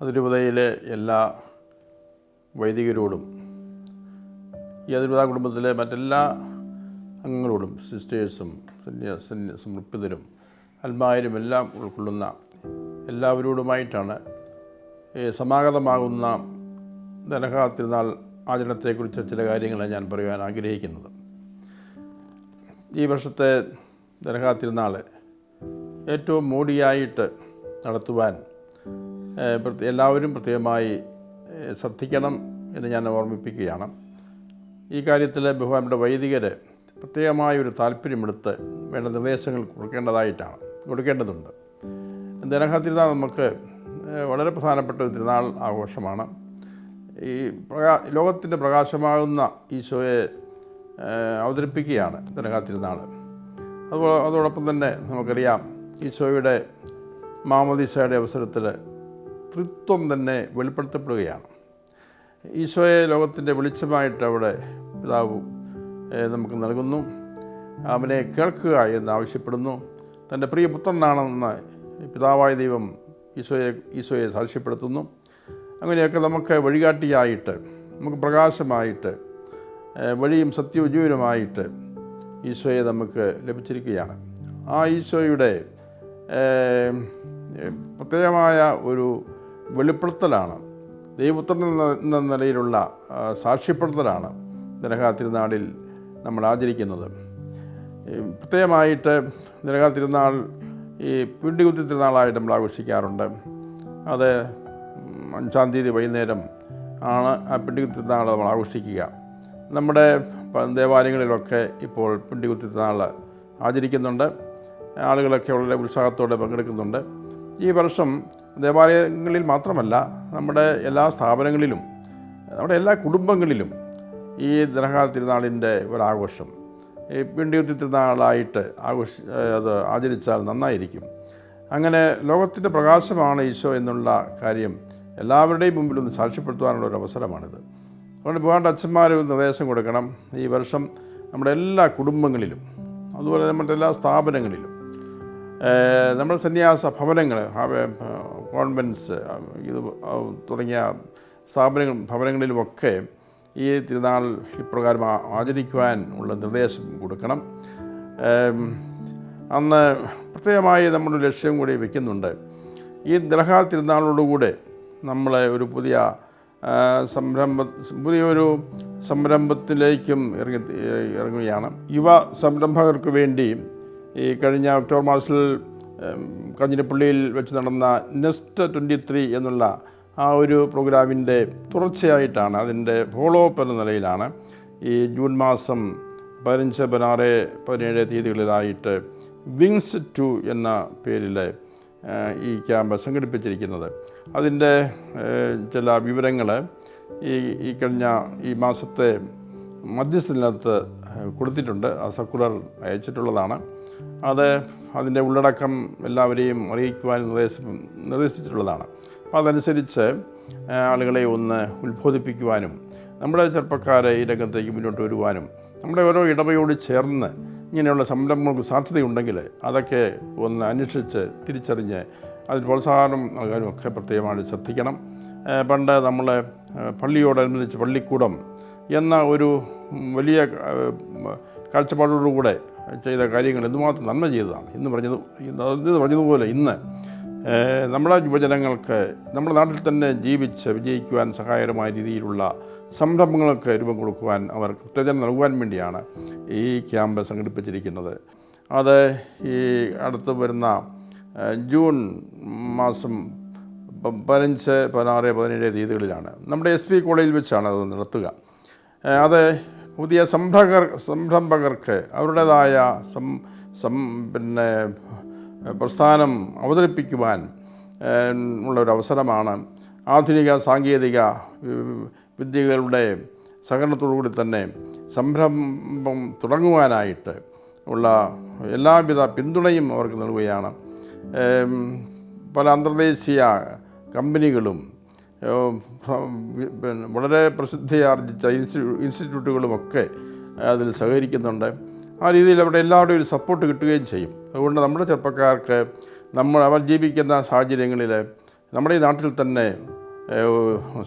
അതിരൂപതയിലെ എല്ലാ വൈദികരോടും ഈ അതിരൂപത കുടുംബത്തിലെ മറ്റെല്ലാ അംഗങ്ങളോടും സിസ്റ്റേഴ്സും സന്യാ സന്യ സമർപ്പിതരും അൽമാരും എല്ലാം ഉൾക്കൊള്ളുന്ന എല്ലാവരോടുമായിട്ടാണ് സമാഗതമാകുന്ന ദനഹ തിരുനാൾ ആചരണത്തെക്കുറിച്ച് ചില കാര്യങ്ങൾ ഞാൻ പറയുവാൻ ആഗ്രഹിക്കുന്നത്. ഈ വർഷത്തെ ദനഹ തിരുനാൾ ഏറ്റവും മോടിയായിട്ട് നടത്തുവാൻ എല്ലാവരും പ്രത്യേകമായി ശ്രദ്ധിക്കണം എന്ന് ഞാൻ ഓർമ്മിപ്പിക്കുകയാണ്. ഈ കാര്യത്തിൽ ബഹുമാനപ്പെട്ട വൈദികർ പ്രത്യേകമായ ഒരു താല്പര്യമെടുത്ത് വേണ്ട നിർദ്ദേശങ്ങൾ കൊടുക്കേണ്ടതായിട്ടാണ് കൊടുക്കേണ്ടതുണ്ട്. ദനഹ തിരുനാൾ നമുക്ക് വളരെ പ്രധാനപ്പെട്ട ഒരു തിരുനാൾ ആഘോഷമാണ്. ഈ പ്രകാ ലോകത്തിന്റെ പ്രകാശമാകുന്ന ഈശോയെ അവതരിപ്പിക്കുകയാണ് ദനഹ തിരുനാൾ അതുപോലെ അതോടൊപ്പം തന്നെ നമുക്കറിയാം ഈശോയുടെ മാമോദീസയുടെ അവസരത്തിൽ തൃത്വം തന്നെ വെളിപ്പെടുത്തപ്പെടുകയാണ്. ഈശോയെ ലോകത്തിന്റെ വെളിച്ചമായിട്ട് അവിടെ പിതാവ് നമുക്ക് നൽകുന്നു. അവനെ കേൾക്കുക എന്ന് ആവശ്യപ്പെടുന്നു. തന്റെ പ്രിയ പുത്രനാണെന്ന് പിതാവായ ദൈവം ഈശോയെ ഈശോയെ സാക്ഷ്യപ്പെടുത്തുന്നു. അങ്ങനെയൊക്കെ നമുക്ക് വഴികാട്ടിയായിട്ട് നമുക്ക് പ്രകാശമായിട്ട് വഴിയും സത്യജീവനുമായിട്ട് ഈശോയെ നമുക്ക് ലഭിച്ചിരിക്കുകയാണ്. ആ ഈശോയുടെ പ്രത്യേകമായ ഒരു വെളിപ്പെടുത്തലാണ്. ദൈവപുത്രൻ എന്ന നിലയിലുള്ള സാക്ഷ്യപ്പെടുത്തലാണ് ദനഹാ തിരുനാളിൽ നമ്മൾ ആചരിക്കുന്നത്. പ്രത്യേകമായിട്ട് ദനഹാ തിരുനാൾ ഈ പിണ്ടികുത്തി തിരുനാളായിട്ട് നമ്മൾ ആഘോഷിക്കാറുണ്ട്. അത് അഞ്ചാം തീയതി വൈകുന്നേരം ആണ് ആ പിണ്ടികുത്തി തിരുനാൾ നമ്മൾ ആഘോഷിക്കുക. നമ്മുടെ ദേവാലയങ്ങളിലൊക്കെ ഇപ്പോൾ പിണ്ടികുത്തി തിരുനാൾ ആചരിക്കുന്നുണ്ട്. ആളുകളൊക്കെ വളരെ ഉത്സാഹത്തോടെ പങ്കെടുക്കുന്നുണ്ട്. ഈ വർഷം ദേവാലയങ്ങളിൽ മാത്രമല്ല നമ്മുടെ എല്ലാ സ്ഥാപനങ്ങളിലും നമ്മുടെ എല്ലാ കുടുംബങ്ങളിലും ഈ ദനഹാ തിരുനാളിന്റെ ഒരാഘോഷം ഈ പിണ്ടിയുത്തി തിരുനാളായിട്ട് ആഘോഷ അത് ആചരിച്ചാൽ നന്നായിരിക്കും. അങ്ങനെ ലോകത്തിന്റെ പ്രകാശമാണ് ഈശോ എന്നുള്ള കാര്യം എല്ലാവരുടെയും മുമ്പിൽ ഒന്ന് സാക്ഷ്യപ്പെടുത്തുവാനുള്ള ഒരു അവസരമാണിത്. അതുകൊണ്ട് പോകാണ്ട് അച്ഛന്മാർ നിർദ്ദേശം കൊടുക്കണം. ഈ വർഷം നമ്മുടെ എല്ലാ കുടുംബങ്ങളിലും അതുപോലെ നമ്മുടെ എല്ലാ സ്ഥാപനങ്ങളിലും നമ്മുടെ സന്യാസ ഭവനങ്ങൾ കോൺവെൻസ് ഇത് തുടങ്ങിയ സ്ഥാപനങ്ങൾ ഭവനങ്ങളിലുമൊക്കെ ഈ തിരുനാൾ ഇപ്രകാരം ആചരിക്കുവാൻ ഉള്ള നിർദ്ദേശം കൊടുക്കണം. അന്ന് പ്രത്യേകമായി നമ്മുടെ ലക്ഷ്യം കൂടി വയ്ക്കുന്നുണ്ട് ഈ ദലഹാ തിരുനാളോടുകൂടെ നമ്മൾ ഒരു പുതിയ സംരംഭ പുതിയൊരു സംരംഭത്തിലേക്കും ഇറങ്ങി ഇറങ്ങുകയാണ്. യുവ സംരംഭകർക്ക് വേണ്ടി ഈ കഴിഞ്ഞ ഒക്ടോബർ മാസത്തിൽ കാഞ്ഞിരപ്പള്ളിയിൽ വെച്ച് നടന്ന നെസ്റ്റ് ട്വന്റി ത്രീ എന്നുള്ള ആ ഒരു പ്രോഗ്രാമിന്റെ തുടർച്ചയായിട്ടാണ് അതിന്റെ ഫോളോ അപ്പ് എന്ന നിലയിലാണ് ഈ ജൂൺ മാസം പതിനഞ്ച് പതിനാറ് പതിനേഴ് തീയതികളിലായിട്ട് വിങ്സ് ടു എന്ന പേരിൽ ഈ ക്യാമ്പ് സംഘടിപ്പിച്ചിരിക്കുന്നത്. അതിന്റെ ചില വിവരങ്ങൾ ഈ ഈ കഴിഞ്ഞ ഈ മാസത്തെ മധ്യസ്ഥനകത്ത് കൊടുത്തിട്ടുണ്ട്. ആ സർക്കുലർ അയച്ചിട്ടുള്ളതാണ്. അത് അതിന്റെ ഉള്ളടക്കം എല്ലാവരെയും അറിയിക്കുവാൻ നിർദ്ദേശ നിർദ്ദേശിച്ചിട്ടുള്ളതാണ്. അപ്പോൾ അതനുസരിച്ച് ആളുകളെ ഒന്ന് ഉത്ബോധിപ്പിക്കുവാനും നമ്മുടെ ചെറുപ്പക്കാരെ ഈ രംഗത്തേക്ക് മുന്നോട്ട് വരുവാനും നമ്മുടെ ഓരോ ഇടവയോട് ചേർന്ന് ഇങ്ങനെയുള്ള സംരംഭങ്ങൾക്ക് സാധ്യതയുണ്ടെങ്കിൽ അതൊക്കെ ഒന്ന് അന്വേഷിച്ച് തിരിച്ചറിഞ്ഞ് അതിൽ പ്രോത്സാഹനം നൽകാനും ഒക്കെ പ്രത്യേകമായിട്ട് ശ്രദ്ധിക്കണം. പണ്ട് നമ്മൾ പള്ളിയോടനുബന്ധിച്ച് പള്ളിക്കൂടം എന്ന ഒരു വലിയ കാഴ്ചപ്പാടോടുകൂടെ ചെയ്ത കാര്യങ്ങൾ എന്തുമാത്രം നന്മ ചെയ്തതാണ്. ഇന്ന് പറഞ്ഞത് ഇന്ന് പറഞ്ഞതുപോലെ ഇന്ന് നമ്മുടെ യുവജനങ്ങൾക്ക് നമ്മുടെ നാട്ടിൽ തന്നെ ജീവിച്ച് വിജയിക്കുവാൻ സഹായകരമായ രീതിയിലുള്ള സംരംഭങ്ങൾക്ക് രൂപം കൊടുക്കുവാൻ അവർ ഉത്തേജനം നൽകുവാൻ വേണ്ടിയാണ് ഈ ക്യാമ്പ് സംഘടിപ്പിച്ചിരിക്കുന്നത്. അത് ഈ അടുത്ത് വരുന്ന ജൂൺ മാസം പതിനഞ്ച് പതിനാറ് പതിനേഴ് തീയതികളിലാണ്. നമ്മുടെ എസ് പി കോളേജിൽ വെച്ചാണ് അത് നടത്തുക. അത് പുതിയ സംരംഭകർ സംരംഭകർക്ക് അവരുടേതായ സം സം പിന്നെ പ്രസ്ഥാനം അവതരിപ്പിക്കുവാൻ ഉള്ള ഒരു അവസരമാണ് ആധുനിക സാങ്കേതിക വിദ്യകളുടെ സഹകരണത്തോടുകൂടി തന്നെ സംരംഭം തുടങ്ങുവാനായിട്ട് ഉള്ള എല്ലാവിധ പിന്തുണയും അവർക്ക് നൽകുകയാണ്. പല അന്തർദേശീയ കമ്പനികളും പിന്നെ വളരെ പ്രസിദ്ധിയാർജിച്ച ഇൻസ്റ്റിറ്റ്യൂ ഇൻസ്റ്റിറ്റ്യൂട്ടുകളുമൊക്കെ അതിൽ സഹകരിക്കുന്നുണ്ട്. ആ രീതിയിൽ അവിടെ എല്ലാവരുടെയും ഒരു സപ്പോർട്ട് കിട്ടുകയും ചെയ്യും. അതുകൊണ്ട് നമ്മുടെ ചെറുപ്പക്കാർക്ക് നമ്മൾ അവർ ജീവിക്കുന്ന സാഹചര്യങ്ങളിൽ നമ്മുടെ ഈ നാട്ടിൽ തന്നെ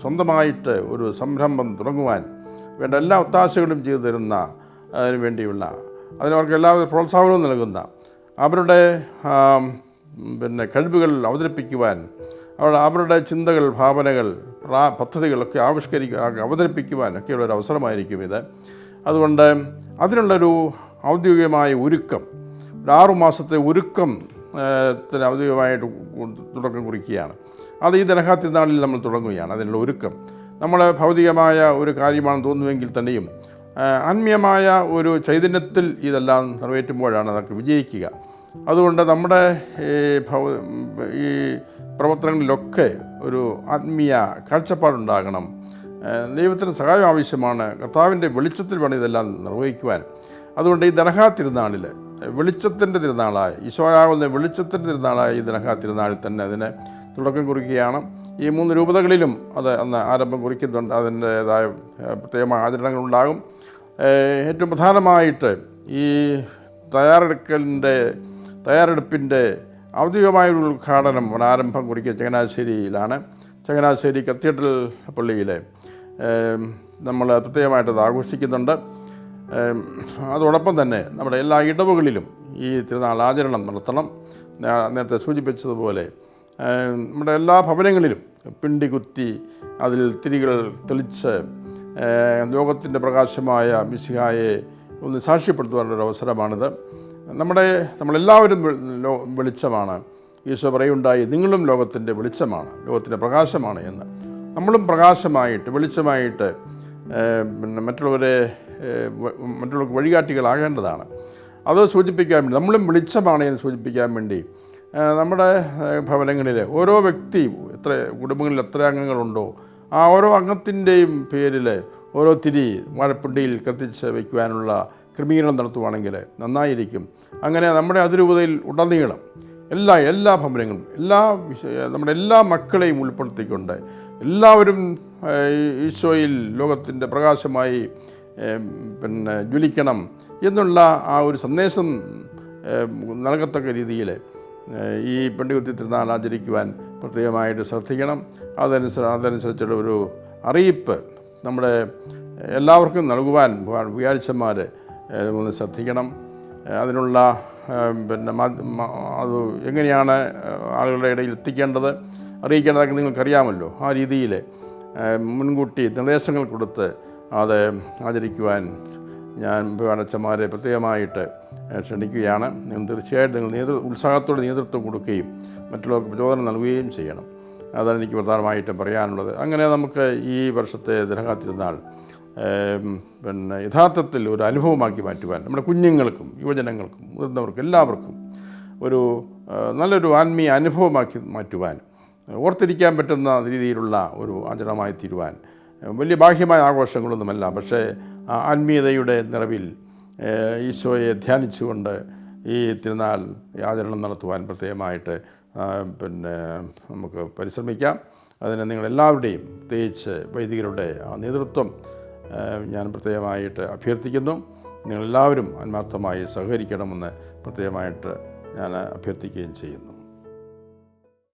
സ്വന്തമായിട്ട് ഒരു സംരംഭം തുടങ്ങുവാൻ വേണ്ട എല്ലാ ഒത്താശകളും ചെയ്തു തരുന്ന അതിനു വേണ്ടിയുള്ള അതിനവർക്ക് എല്ലാവരും പ്രോത്സാഹനവും നൽകുന്ന അവരുടെ പിന്നെ കഴിവുകൾ അവതരിപ്പിക്കുവാൻ അവരുടെ അവരുടെ ചിന്തകൾ ഭാവനകൾ പദ്ധതികളൊക്കെ ആവിഷ്കരിക്കുക അവതരിപ്പിക്കുവാൻ ഒക്കെയുള്ള ഒരു അവസരമായിരിക്കും ഇത്. അതുകൊണ്ട് അതിനുള്ളൊരു ഔദ്യോഗികമായ ഒരുക്കം ഒരു ആറു മാസത്തെ ഒരുക്കം ഔദ്യോഗികമായിട്ട് തുടക്കം കുറിക്കുകയാണ്. അത് ഈ ദനഹാത്തിനാളിൽ നമ്മൾ തുടങ്ങുകയാണ് അതിനുള്ള ഒരുക്കം. നമ്മൾ ഭൗതികമായ ഒരു കാര്യമാണെന്ന് തോന്നുമെങ്കിൽ തന്നെയും ആത്മീയമായ ഒരു ചൈതന്യത്തിൽ ഇതെല്ലാം നിറവേറ്റുമ്പോഴാണ് അതൊക്കെ വിജയിക്കുക. അതുകൊണ്ട് നമ്മുടെ ഈ ഭൗ ഈ പ്രവർത്തനങ്ങളിലൊക്കെ ഒരു ആത്മീയ കാഴ്ചപ്പാടുണ്ടാകണം. ദൈവത്തിന് സഹായം ആവശ്യമാണ്. കർത്താവിന്റെ വെളിച്ചത്തിൽ വേണം ഇതെല്ലാം നിർവഹിക്കുവാൻ. അതുകൊണ്ട് ഈ ദനഹാ തിരുനാളിൽ വെളിച്ചത്തിന്റെ തിരുനാളായ ഈശോയാവുന്ന വെളിച്ചത്തിന്റെ തിരുനാളായ ഈ ദനഹാ തിരുനാളിൽ തന്നെ അതിന് തുടക്കം കുറിക്കുകയാണ്. ഈ മൂന്ന് രൂപതകളിലും അത് അന്ന് ആരംഭം കുറിക്കുന്നുണ്ട്. അതിന്റേതായ പ്രത്യേകമായ ആചരണങ്ങളുണ്ടാകും. ഏറ്റവും പ്രധാനമായിട്ട് ഈ തയ്യാറെടുക്കലിന്റെ തയ്യാറെടുപ്പിന്റെ ഔദ്യോഗികമായ ഒരു ഉദ്ഘാടനം ആരംഭം കുറിക്കുക ചങ്ങനാശ്ശേരിയിലാണ്. ചങ്ങനാശ്ശേരി കത്തീഡ്രൽ പള്ളിയിലെ നമ്മൾ പ്രത്യേകമായിട്ട് അത് ആഘോഷിക്കുന്നുണ്ട് അതോടൊപ്പം തന്നെ നമ്മുടെ എല്ലാ ഇടവുകളിലും ഈ തിരുനാൾ ആചരണം നടത്തണം. നേരത്തെ സൂചിപ്പിച്ചതുപോലെ നമ്മുടെ എല്ലാ ഭവനങ്ങളിലും പിണ്ടി കുത്തി അതിൽ തിരികൾ തെളിച്ച് ലോകത്തിന്റെ പ്രകാശമായ മിശിഹായെ ഒന്ന് സാക്ഷ്യപ്പെടുത്തുവാനുള്ളൊരു അവസരമാണിത് നമ്മുടെ നമ്മളെല്ലാവരും വെളിച്ചമാണ്. ഈശോ പറയുണ്ടായി നിങ്ങളും ലോകത്തിന്റെ വെളിച്ചമാണ് ലോകത്തിന്റെ പ്രകാശമാണ് എന്ന്. നമ്മളും പ്രകാശമായിട്ട് വെളിച്ചമായിട്ട് പിന്നെ മറ്റുള്ളവരെ മറ്റുള്ളവർക്ക് വഴികാട്ടികളാകേണ്ടതാണ്. അത് സൂചിപ്പിക്കാൻ വേണ്ടി നമ്മളും വെളിച്ചമാണ് എന്ന് സൂചിപ്പിക്കാൻ വേണ്ടി നമ്മുടെ ഭവനങ്ങളിൽ ഓരോ വ്യക്തി എത്ര കുടുംബങ്ങളിൽ എത്ര അംഗങ്ങളുണ്ടോ ആ ഓരോ അംഗത്തിന്റെയും പേരിൽ ഓരോ തിരി വാഴപ്പിണ്ടിയിൽ കത്തിച്ച് വയ്ക്കുവാനുള്ള ക്രമീകരണം നടത്തുവാണെങ്കിൽ നന്നായിരിക്കും. അങ്ങനെ നമ്മുടെ അതിരൂപതയിൽ ഉടനീളം എല്ലാ എല്ലാ ഭവനങ്ങളും എല്ലാ നമ്മുടെ എല്ലാ മക്കളെയും ഉൾപ്പെടുത്തിക്കൊണ്ട് എല്ലാവരും ഈശോയിൽ ലോകത്തിന്റെ പ്രകാശമായി പിന്നെ ജ്വലിക്കണം എന്നുള്ള ആ ഒരു സന്ദേശം നൽകത്തക്ക രീതിയിൽ ഈ പെണ്ണുകുത്തി തിരുനാൾ ആചരിക്കുവാൻ പ്രത്യേകമായിട്ട് ശ്രദ്ധിക്കണം. അതനുസരി അതനുസരിച്ചുള്ള ഒരു അറിയിപ്പ് നമ്മുടെ എല്ലാവർക്കും നൽകുവാൻ വികാരിച്ചന്മാർ ഒന്ന് ശ്രദ്ധിക്കണം. അതിനുള്ള പിന്നെ അത് എങ്ങനെയാണ് ആളുകളുടെ ഇടയിൽ എത്തിക്കേണ്ടത് അറിയിക്കേണ്ടതൊക്കെ നിങ്ങൾക്കറിയാമല്ലോ. ആ രീതിയിൽ മുൻകൂട്ടി നിർദ്ദേശങ്ങൾ കൊടുത്ത് അത് ആചരിക്കുവാൻ ഞാൻ അച്ഛന്മാരെ പ്രത്യേകമായിട്ട് ക്ഷണിക്കുകയാണ്. നിങ്ങൾ തീർച്ചയായിട്ടും നിങ്ങൾ നേതൃ ഉത്സാഹത്തോടെ നേതൃത്വം കൊടുക്കുകയും മറ്റുള്ളവർക്ക് പ്രചോദനം നൽകുകയും ചെയ്യണം. അതാണ് എനിക്ക് പ്രധാനമായിട്ടും പറയാനുള്ളത്. അങ്ങനെ നമുക്ക് ഈ വർഷത്തെ ദരഹാത്തിരുന്നാൾ ഏം, പിന്നെ യഥാർത്ഥത്തിൽ ഒരു അനുഭവമാക്കി മാറ്റുവാൻ നമ്മുടെ കുഞ്ഞുങ്ങൾക്കും യുവജനങ്ങൾക്കും മുതിർന്നവർക്കും എല്ലാവർക്കും ഒരു നല്ലൊരു ആത്മീയ അനുഭവമാക്കി മാറ്റുവാൻ ഓർത്തിരിക്കാൻ പറ്റുന്ന രീതിയിലുള്ള ഒരു ആചരണമായി തീരുവാൻ വലിയ ബാഹ്യമായ ആഘോഷങ്ങളൊന്നുമല്ല പക്ഷേ ആത്മീയതയുടെ നിറവിൽ ഈശോയെ ധ്യാനിച്ചുകൊണ്ട് ഈ തിരുനാൾ ആചരണം നടത്തുവാൻ പ്രത്യേകമായിട്ട് പിന്നെ നമുക്ക് പരിശ്രമിക്കാം. അതിന് നിങ്ങളെല്ലാവരുടെയും പ്രത്യേകിച്ച് വൈദികരുടെ നേതൃത്വം ഞാൻ പ്രത്യേകമായിട്ട് അഭ്യർത്ഥിക്കുന്നു. നിങ്ങളെല്ലാവരും ആത്മാർത്ഥമായി സഹകരിക്കണമെന്ന് പ്രത്യേകമായിട്ട് ഞാൻ അഭ്യർത്ഥിക്കുകയും ചെയ്യുന്നു.